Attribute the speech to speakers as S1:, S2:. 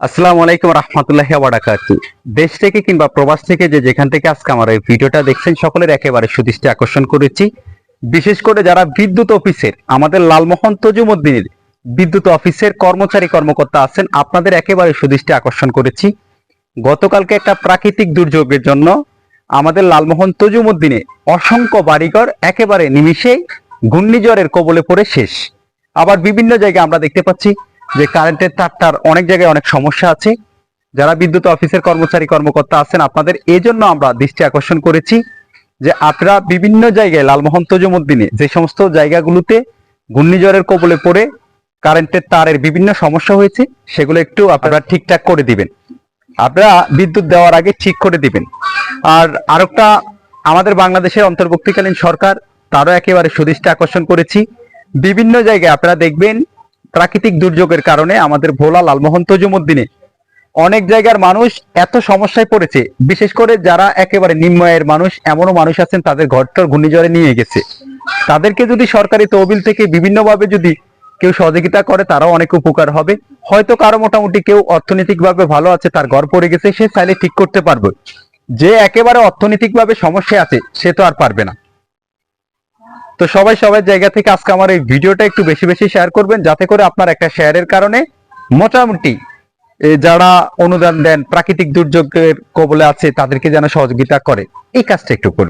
S1: আসসালামু আলাইকুম রহমতুল্লাহ বারাকাতু। দেশ থেকে কিংবা প্রবাস থেকে যে যেখান থেকে আজকে আমার এই ভিডিওটা দেখছেন, সকলের একেবারে সুদৃষ্টি আকর্ষণ করেছি। বিশেষ করে যারা বিদ্যুৎ অফিসের, আমাদের লালমোহন তজুমুদ্দিনের বিদ্যুৎ অফিসের কর্মচারী, কর্মকর্তা আছেন, আপনাদের একেবারে সুদৃষ্টি আকর্ষণ করেছি। গতকালকে একটা প্রাকৃতিক দুর্যোগের জন্য আমাদের লালমোহন তজুমুদ্দিনে অসংখ্য বাড়িঘর একেবারে নিমিষেই ঘূর্ণিঝড়ের কবলে পড়ে শেষ। আবার বিভিন্ন জায়গায় আমরা দেখতে পাচ্ছি যে কারেন্টের তারটার অনেক জায়গায় অনেক সমস্যা আছে। যারা বিদ্যুৎ অফিসের কর্মচারী, কর্মকর্তা আছেন, আপনাদের এই জন্য আমরা দৃষ্টি আকর্ষণ করেছি যে আপনারা বিভিন্ন জায়গায় লালমোহন তজুমুদ্দিনে যে সমস্ত জায়গাগুলোতে ঘূর্ণিঝড়ের কবলে পড়ে কারেন্টের তারের বিভিন্ন সমস্যা হয়েছে, সেগুলো একটু আপনারা ঠিকঠাক করে দিবেন। আপনারা বিদ্যুৎ দেওয়ার আগে ঠিক করে দিবেন। আর আরেকটা আমাদের বাংলাদেশের অন্তর্বর্তীকালীন সরকার, তারও একেবারে সুদৃষ্টি আকর্ষণ করেছি। বিভিন্ন জায়গায় আপনারা দেখবেন প্রাকৃতিক দুর্যোগের কারণে আমাদের ভোলা লালমোহন তজুমুদ্দিনে অনেক জায়গার মানুষ এত সমস্যায় পড়েছে, বিশেষ করে যারা একেবারে নিম্ন মানুষ, এমনও মানুষ আছেন তাদের ঘরটর ঘূর্ণিঝড়ে নিয়ে গেছে। তাদেরকে যদি সরকারি তহবিল থেকে বিভিন্নভাবে যদি কেউ সহযোগিতা করে, তারাও অনেক উপকার হবে। হয়তো কারও মোটামুটি কেউ অর্থনৈতিকভাবে ভালো আছে, তার ঘর পড়ে গেছে, সে চাইলে ঠিক করতে পারবে। যে একেবারে অর্থনৈতিকভাবে সমস্যা আছে, সে তো আর পারবে না। তো সবাই সবাই জায়গা থেকে আজকে আমার এই ভিডিওটা একটু বেশি বেশি শেয়ার করবেন, যাতে করে আপনার একটা শেয়ারের কারণে মোটামুটি যারা অনুদান দেন, প্রাকৃতিক দুর্যোগের কবলে আছে, তাদেরকে যেন সহযোগিতা করে। এই কাজটা একটু করবেন।